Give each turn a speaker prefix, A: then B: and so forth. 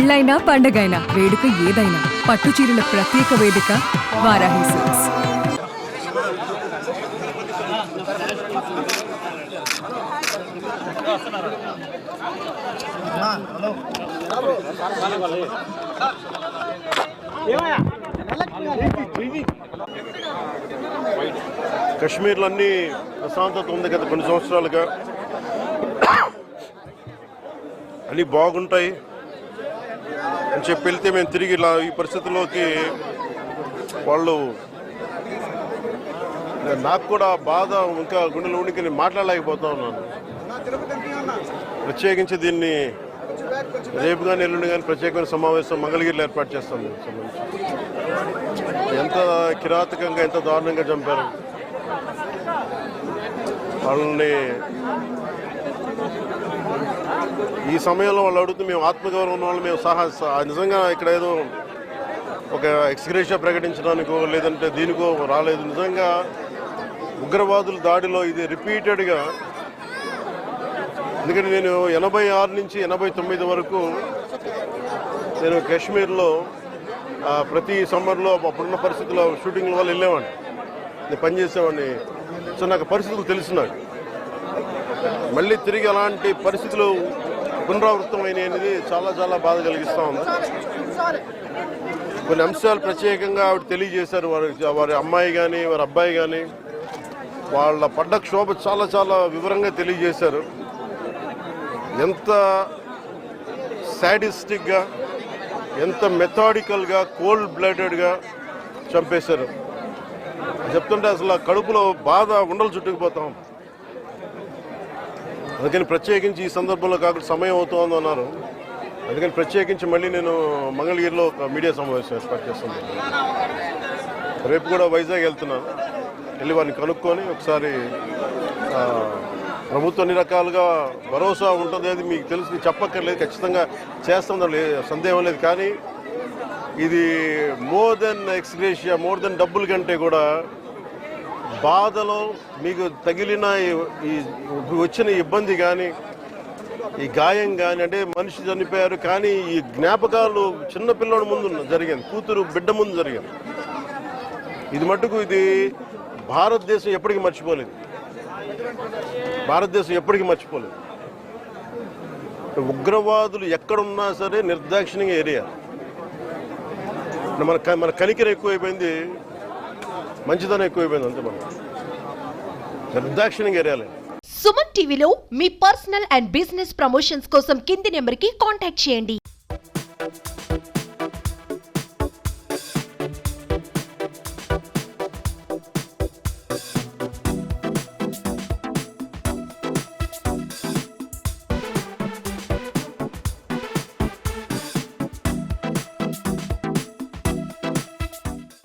A: పెళ్ళైనా పండగైనా వేడుక ఏదైనా పట్టు చీరల ప్రత్యేక వేదిక వారాహి సిల్క్స్.
B: కశ్మీర్లో అన్ని ప్రశాంతత ఉంది గత కొన్ని సంవత్సరాలుగా. అన్నీ బాగుంటాయి. అని చెప్పి వెళ్తే మేము తిరిగి ఇలా ఈ పరిస్థితుల్లోకి వాళ్ళు నాకు కూడా బాధ ఇంకా గుండెలో ఉండి నేను మాట్లాడలేకపోతా ఉన్నాను. ప్రత్యేకించి దీన్ని రేపు కానీ ఎల్లుండి కానీ ప్రత్యేకమైన సమావేశం మంగళగిరిలో ఏర్పాటు చేస్తాం దీనికి సంబంధించి. ఎంత కిరాతకంగా ఎంత దారుణంగా చంపారు. వాళ్ళని ఈ సమయంలో వాళ్ళు అడుగుతూ మేము ఆత్మగౌరవం ఉన్న వాళ్ళు మేము సహా నిజంగా ఇక్కడ ఏదో ఒక ఎక్స్గ్రేషియా ప్రకటించడానికో లేదంటే దీనికో రాలేదు. నిజంగా ఉగ్రవాదుల దాడిలో ఇది రిపీటెడ్గా ఎందుకంటే నేను ఎనభై ఆరు నుంచి ఎనభై తొమ్మిది వరకు నేను కాశ్మీర్లో ప్రతి సమ్మర్లో అప్పుడున్న పరిస్థితుల్లో షూటింగ్ల వల్ల వెళ్ళేవాడిని. నేను పనిచేసేవాడిని సో నాకు పరిస్థితులు తెలుసు నాకు మళ్ళీ తిరిగి అలాంటి పరిస్థితులు పునరావృతమైన అనేది చాలా చాలా బాధ కలిగిస్తూ ఉంది. కొన్ని అంశాలు ప్రత్యేకంగా ఆవిడ తెలియజేశారు. వారి వారి అమ్మాయి కానీ వారి అబ్బాయి కానీ వాళ్ళ పడ్డ క్షోభ చాలా చాలా వివరంగా తెలియజేశారు. ఎంత సాడిస్టిక్గా ఎంత మెథాడికల్గా కోల్డ్ బ్లడెడ్గా చంపేశారు. చెప్తుంటే అసలు కడుపులో బాధ ఉండలు చుట్టుకుపోతాం అందుకని ప్రత్యేకించి ఈ సందర్భంలో కాకుండా సమయం అవుతోంది అన్నారు. అందుకని ప్రత్యేకించి మళ్ళీ నేను మంగళగిరిలో ఒక మీడియా సమావేశం ఏర్పాటు చేస్తున్నాను రేపు కూడా వైజాగ్ వెళ్తున్నాను. వెళ్ళి వారిని కనుక్కొని ఒకసారి ప్రభుత్వం అన్ని రకాలుగా భరోసా ఉంటుంది అది మీకు తెలుసు చెప్పక్కర్లేదు ఖచ్చితంగా చేస్తాం సందేహం లేదు. కానీ ఇది more than ex gratia more than డబ్బుల కంటే కూడా బాధలో మీకు తగిలిన ఈ- వచ్చిన ఇబ్బంది కానీ ఈ గాయం కానీ అంటే మనిషి చనిపోయారు కానీ ఈ జ్ఞాపకాలు చిన్న పిల్లోడి ముందు జరిగింది కూతురు బిడ్డ ముందు జరిగింది. ఇది మటుకు ఇది భారతదేశం ఎప్పటికీ మర్చిపోలేదు. భారతదేశం ఎప్పటికీ మర్చిపోలేదు. ఉగ్రవాదులు ఎక్కడున్నా సరే నిర్దాక్షిణ్యంగా ఏరియా మన మన కనికరం ఎక్కువైపోయింది మంచిదనం ఎక్కువైపోయింది అంతే మనం నిర్దాక్షిణ్యంగా ఏరియాలే
C: సుమన్ టీవీలో మీ పర్సనల్ అండ్ బిజినెస్ ప్రమోషన్స్ కోసం కింది నెంబర్కి కాంటాక్ట్ చేయండి.